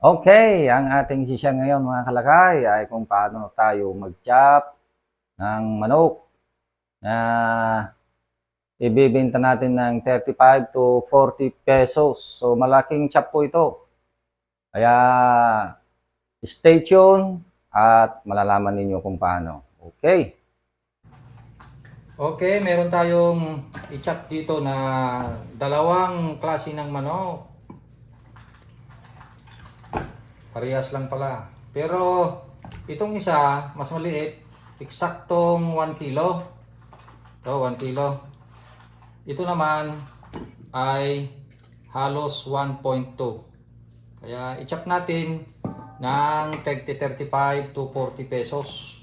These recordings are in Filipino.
Okay, ang ating session ngayon mga kalakay ay kung paano tayo mag-chop ng manok na ibibenta natin ng 35 to 40 pesos. So malaking chop po ito. Kaya stay tuned at malalaman ninyo kung paano. Okay. Okay, meron tayong i-chop dito na dalawang klase ng manok. Parehas lang pala. Pero itong isa, mas maliit, eksaktong 1 kilo. So, 1 kilo. Ito naman ay halos 1.2. Kaya i-chop natin ng 30, 35 to 40 pesos.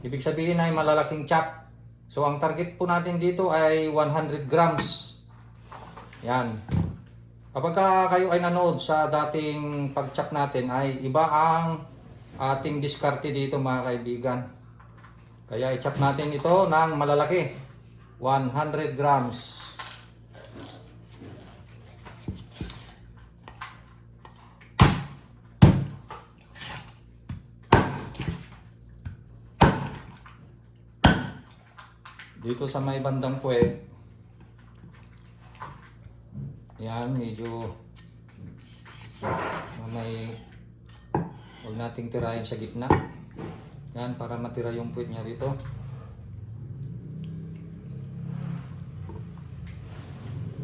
Ibig sabihin ay malalaking chop. So, ang target po natin dito ay 100 grams. Yan. Kapag ka kayo ay nanood sa dating pag-chop natin ay iba ang ating diskarte dito mga kaibigan. Kaya i-chop natin ito ng malalaki. 100 grams. Dito sa may bandang puwet, yan, medyo may huwag nating tirahin sa gitna. Yan, para matira yung puwit niya rito.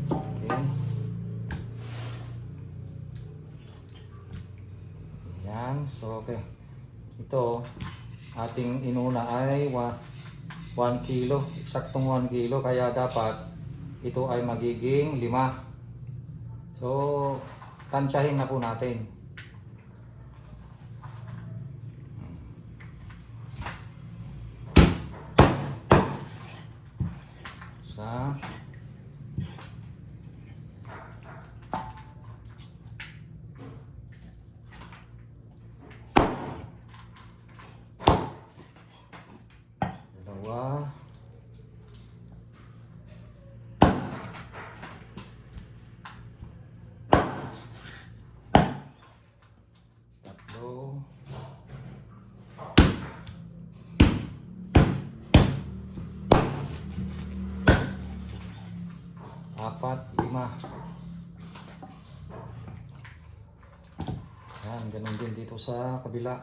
Okay. Yan, so okay. Ito, ating inuna ay 1 kilo, eksaktong 1 kilo, kaya dapat ito ay magiging 5. So, tansyahin na po natin. Sa dito sa kabila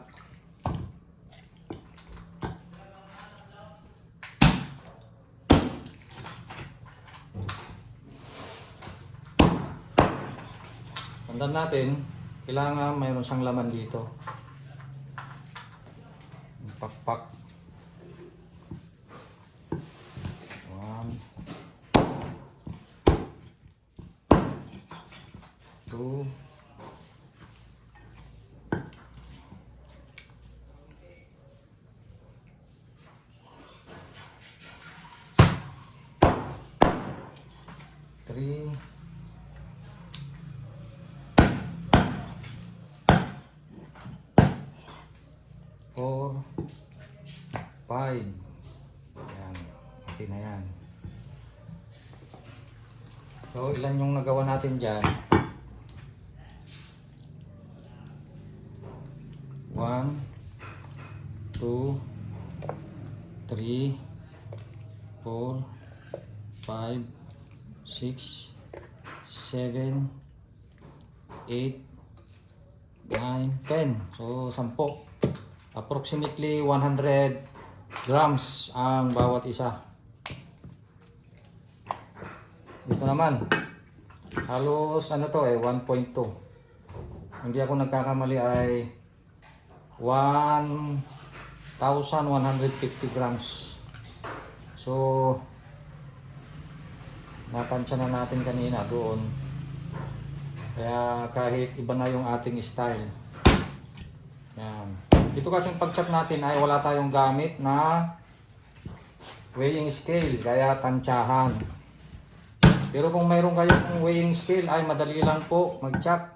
Tandaan natin, kailangan mayroon siyang laman dito. Pakpak. One. Two. 4, 5. Yan. Okay na yan. So, ilan yung nagawa natin dyan? 1, 2, 3, 4, 5, 6, 7, 8, 9, 10. So, 10 approximately 100 grams ang bawat isa. Dito naman, halos ano to eh, 1.2. Hindi ako nagkakamali ay 1,150 grams. So, natansya na natin kanina doon. Kaya kahit iba na yung ating style. Yan. Dito kasing pag-chop natin ay wala tayong gamit na weighing scale, kaya tansyahan. Pero kung mayroon kayong weighing scale ay madali lang po mag-chop.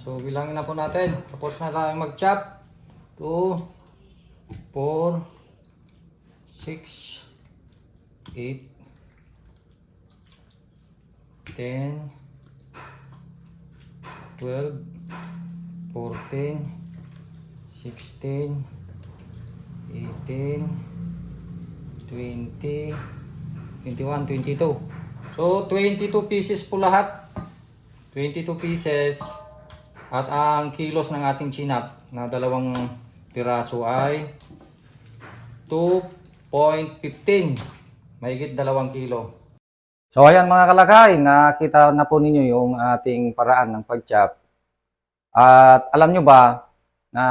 So, bilangin na po natin. Tapos na tayo mag-chop. 2, 4, 6, 8, 10, 12, 14, 16, 18, 20, 21, 22. So, 22 pieces po lahat. 22 pieces. At ang kilos ng ating chinap na dalawang piraso ay 2.15. Mahigit dalawang kilo. So ayan mga kalakay, nakita na po ninyo yung ating paraan ng pag-chop. At alam nyo ba na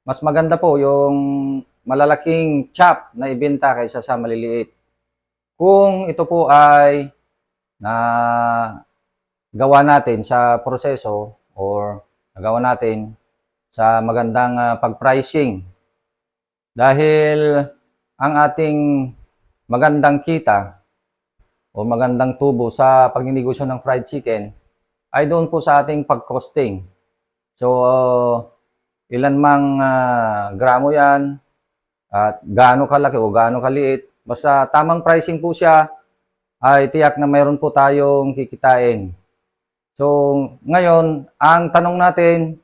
mas maganda po yung malalaking chop na ibenta kaysa sa maliliit. Kung ito po ay na gawa natin sa proseso or nagawa natin sa magandang ah, pag-pricing. Dahil ang ating magandang kita o magandang tubo sa pagninegosyo ng fried chicken ay doon po sa ating pag-costing. So, uh, ilan mang ah, gramo yan at gaano kalaki o gaano kaliit. Basta tamang pricing po siya ay tiyak na mayroon po tayong kikitain. So, ngayon, ang tanong natin,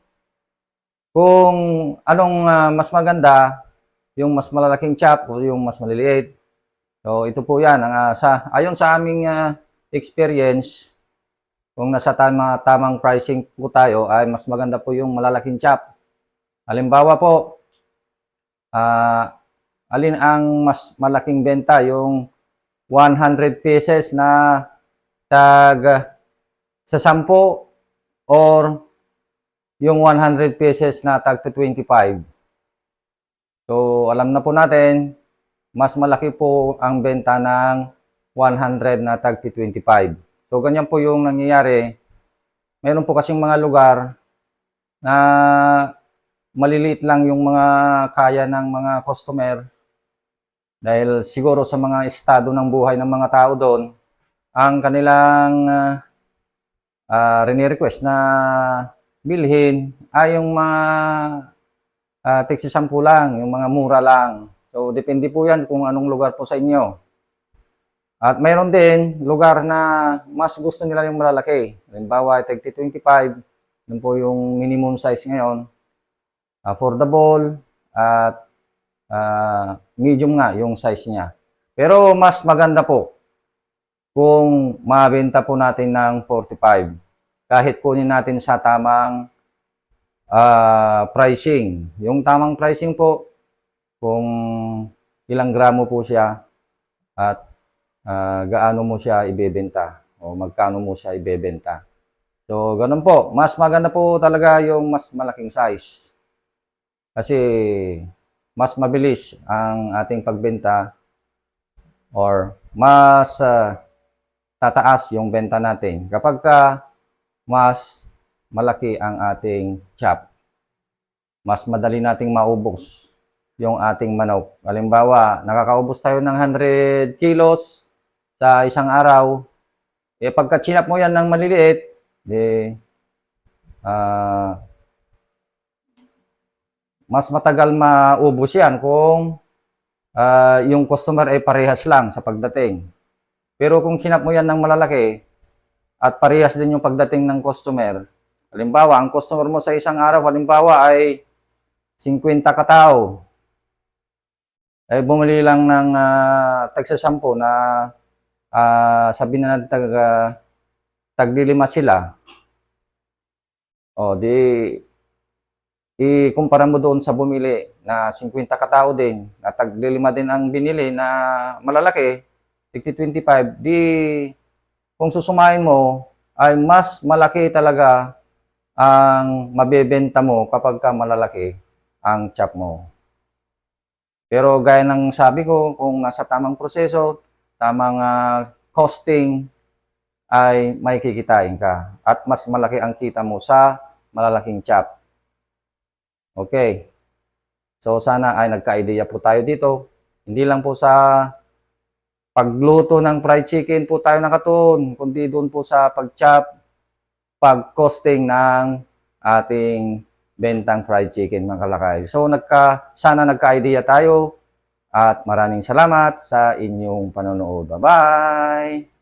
kung anong ah, mas maganda, yung mas malalaking chop o yung mas maliliit. So, ito po yan. Ang, ah, sa, ayon sa aming ah, experience, kung nasa tama, tamang pricing po tayo, ay mas maganda po yung malalaking chop. Halimbawa po, ah, alin ang mas malaking benta? Yung 100 pieces na tag sa 10 or yung 100 pieces na tag to 25. So, alam na po natin, mas malaki po ang benta ng 100 na tag to 25. So, ganyan po yung nangyayari. Meron po kasing mga lugar na maliliit lang yung mga kaya ng mga customer dahil siguro sa mga estado ng buhay ng mga tao doon, ang kanilang uh, request na bilhin ay yung mga uh, tigsi sampu lang, yung mga mura lang. So, depende po yan kung anong lugar po sa inyo. At mayroon din lugar na mas gusto nila yung malalaki. Halimbawa, tag 25, yun po yung minimum size ngayon. Affordable at uh, medium nga yung size niya. Pero mas maganda po kung mabenta po natin ng 45. Kahit kunin natin sa tamang uh, pricing. Yung tamang pricing po, kung ilang gramo po siya at uh, gaano mo siya ibebenta o magkano mo siya ibebenta. So, ganun po. Mas maganda po talaga yung mas malaking size. Kasi mas mabilis ang ating pagbenta or mas uh, tataas yung benta natin kapag ka mas malaki ang ating chop. Mas madali nating maubos yung ating manok. Halimbawa, nakakaubos tayo ng 100 kilos sa isang araw. Eh pagka chinap mo yan ng maliliit, eh, uh, mas matagal maubos yan kung uh, yung customer ay parehas lang sa pagdating. Pero kung kinap mo yan ng malalaki at parehas din yung pagdating ng customer, halimbawa, ang customer mo sa isang araw, halimbawa ay 50 katao, ay bumili lang ng uh, tagsa 10 na uh, sabi na natin tag, uh, taglilima sila. O, di ikumpara mo doon sa bumili na 50 katao din, na taglilima din ang binili na malalaki, 50-25, di kung susumahin mo, ay mas malaki talaga ang mabebenta mo kapag ka malalaki ang chop mo. Pero gaya ng sabi ko, kung nasa tamang proseso, tamang uh, costing, ay may kikitain ka. At mas malaki ang kita mo sa malalaking chop. Okay. So sana ay nagka-idea po tayo dito. Hindi lang po sa pagluto ng fried chicken po tayo nakatun, kundi doon po sa pag-chop pag-costing ng ating bentang fried chicken mga kalakay. So nagka, sana nagka-idea tayo at maraming salamat sa inyong panonood. Bye-bye!